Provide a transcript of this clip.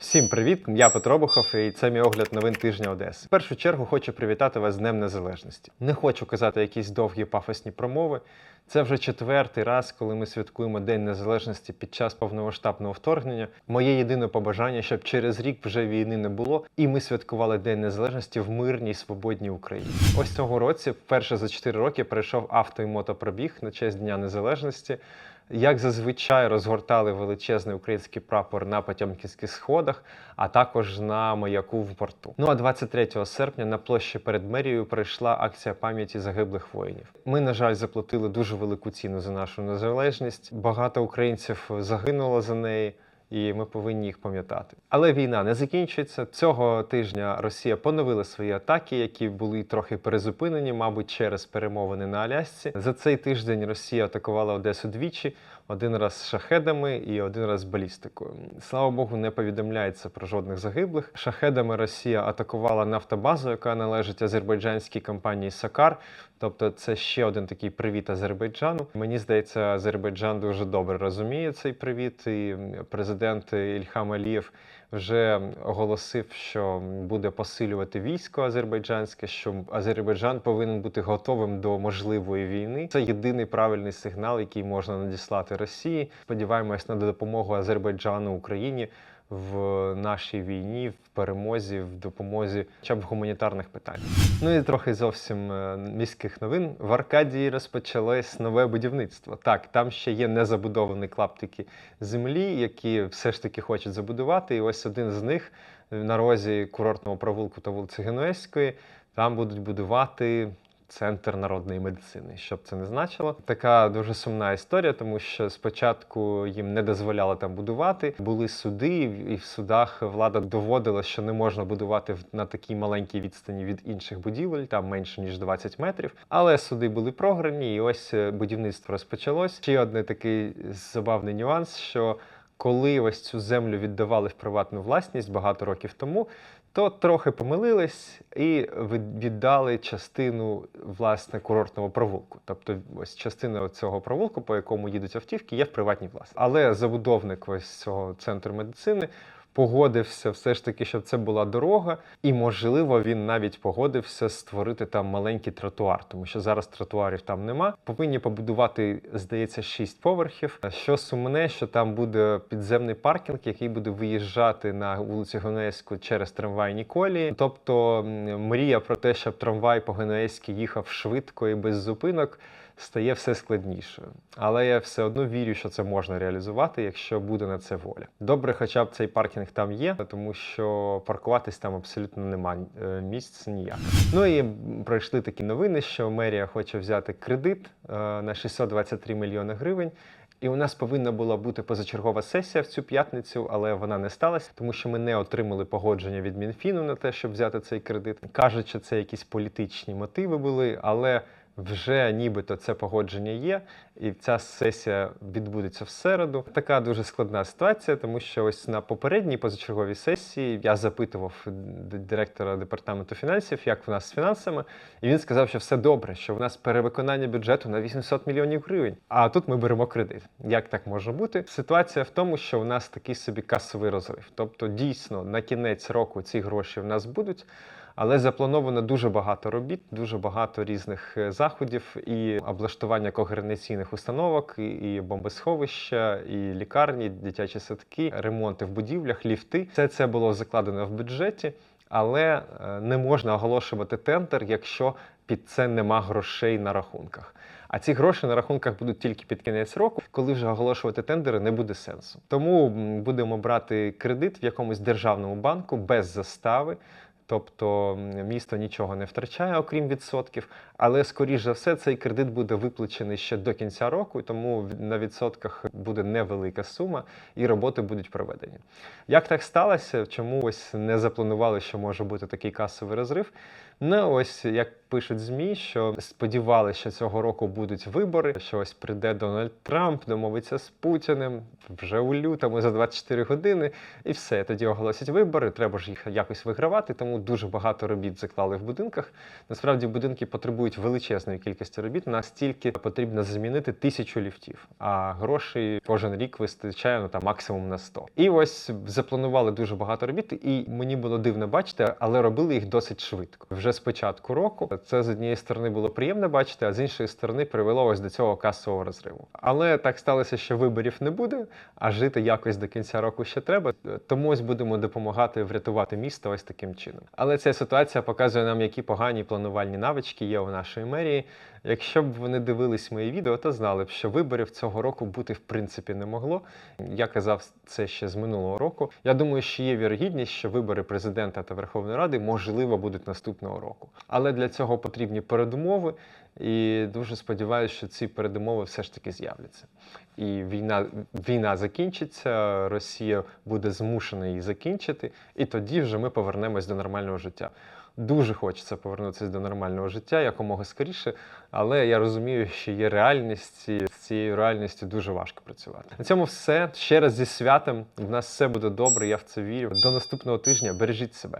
Всім привіт! Я Петро Бухов, і це мій огляд новин тижня Одеси. В першу чергу хочу привітати вас з Днем Незалежності. Не хочу казати якісь довгі пафосні промови. Це вже четвертий раз, коли ми святкуємо День Незалежності під час повномасштабного вторгнення. Моє єдине побажання, щоб через рік вже війни не було, і ми святкували День Незалежності в мирній свободній Україні. Ось цього році, вперше за 4 роки, пройшов авто і мотопробіг на честь Дня Незалежності. Як зазвичай розгортали величезний український прапор на Потьомкінських сходах, а також на маяку в порту. Ну а 23 серпня на площі перед мерією пройшла акція пам'яті загиблих воїнів. Ми, на жаль, заплатили дуже велику ціну за нашу незалежність. Багато українців загинуло за неї. І ми повинні їх пам'ятати. Але війна не закінчується. Цього тижня Росія поновила свої атаки, які були трохи перезупинені, мабуть, через перемовини на Алясці. За цей тиждень Росія атакувала Одесу двічі: один раз шахедами і один раз балістикою. Слава Богу, не повідомляється про жодних загиблих. Шахедами Росія атакувала нафтобазу, яка належить азербайджанській компанії Сакар. Тобто, це ще один такий привіт Азербайджану. Мені здається, Азербайджан дуже добре розуміє цей привіт, і президент Ільхам Алієв вже оголосив, що буде посилювати військо азербайджанське, що Азербайджан повинен бути готовим до можливої війни. Це єдиний правильний сигнал, який можна надіслати Росії. Сподіваємось на допомогу Азербайджану Україні. В нашій війні, в перемозі, в допомозі, хоча б в гуманітарних питаннях. Ну і трохи зовсім е, міських новин. В Аркадії розпочалось нове будівництво. Так, там ще є незабудовані клаптики землі, які все ж таки хочуть забудувати. І ось один з них на розі курортного провулку та вулиці Генуезької. Там будуть будувати центр народної медицини. Що б це не значило. Така дуже сумна історія, тому що спочатку їм не дозволяли там будувати. Були суди, і в судах влада доводила, що не можна будувати на такій маленькій відстані від інших будівель, там менше ніж 20 метрів. Але суди були програні, і ось е, будівництво розпочалось. Ще один такий забавний нюанс, що коли ось цю землю віддавали в приватну власність багато років тому, то трохи помилились і віддали частину власне курортного провулку. Тобто, ось частина цього провулку, по якому їдуть автівки, є в приватній власності. Але забудовник ось цього центру медицини. Погодився все ж таки, щоб це була дорога, і можливо він навіть погодився створити там маленький тротуар, тому що зараз тротуарів там нема. Повинні побудувати, здається, шість поверхів. Що сумне, що там буде підземний паркінг, який буде виїжджати на вулицю Генуезьку через трамвайні колії. Тобто мрія про те, щоб трамвай по Генуезькій їхав швидко і без зупинок. Стає все складнішою, але я все одно вірю, що це можна реалізувати, якщо буде на це воля. Добре, хоча б цей паркінг там є, тому що паркуватись там абсолютно нема е, місць ніяк. Ну і пройшли такі новини, що мерія хоче взяти кредит е, на 623 мільйони гривень. І у нас повинна була бути позачергова сесія в цю п'ятницю, але вона не сталася, тому що ми не отримали погодження від Мінфіну на те, щоб взяти цей кредит. Кажуть, що це якісь політичні мотиви були, але вже нібито це погодження є, і ця сесія відбудеться в середу. Така дуже складна ситуація, тому що ось на попередній позачерговій сесії я запитував директора департаменту фінансів, як в нас з фінансами, і він сказав, що все добре, що в нас перевиконання бюджету на 800 мільйонів гривень. А тут ми беремо кредит. Як так може бути? Ситуація в тому, що у нас такий собі касовий розрив. Тобто, дійсно, на кінець року ці гроші в нас будуть. Але заплановано дуже багато робіт, дуже багато різних е, заходів і облаштування когеренційних установок, і, і бомбосховища, і лікарні, дитячі садки, ремонти в будівлях, ліфти. Все це було закладено в бюджеті, але е, не можна оголошувати тендер, якщо під це нема грошей на рахунках. А ці гроші на рахунках будуть тільки під кінець року, коли вже оголошувати тендери не буде сенсу. Тому будемо брати кредит в якомусь державному банку без застави. Тобто місто нічого не втрачає, окрім відсотків, але скоріш за все цей кредит буде виплачений ще до кінця року, тому на відсотках буде невелика сума, і роботи будуть проведені. Як так сталося? Чому ось не запланували, що може бути такий касовий розрив? Ну ось як пишуть змі, що сподівалися, що цього року будуть вибори, що ось прийде Дональд Трамп, домовиться з Путіним вже у лютому за 24 години, і все. Тоді оголосять вибори. Треба ж їх якось вигравати. Тому дуже багато робіт заклали в будинках. Насправді будинки потребують величезної кількості робіт. Настільки потрібно замінити тисячу ліфтів, а грошей кожен рік вистачає ну, там максимум на 100. І ось запланували дуже багато робіт, і мені було дивно бачити, але робили їх досить швидко. Вже з початку року це з однієї сторони було приємно бачити, а з іншої сторони привело ось до цього касового розриву. Але так сталося, що виборів не буде, а жити якось до кінця року ще треба. Тому ось будемо допомагати врятувати місто ось таким чином. Але ця ситуація показує нам, які погані планувальні навички є у нашої мерії. Якщо б вони дивились мої відео, то знали б, що виборів цього року бути в принципі не могло. Я казав це ще з минулого року. Я думаю, що є вірогідність, що вибори президента та Верховної Ради можливо будуть наступного року. Але для цього потрібні передумови, і дуже сподіваюся, що ці передумови все ж таки з'являться. І війна, війна закінчиться, Росія буде змушена її закінчити, і тоді вже ми повернемось до нормального життя. Дуже хочеться повернутися до нормального життя якомога скоріше, але я розумію, що є реальність, і з цією реальністю дуже важко працювати. На цьому все. Ще раз зі святом. В нас все буде добре, я в це вірю. До наступного тижня бережіть себе.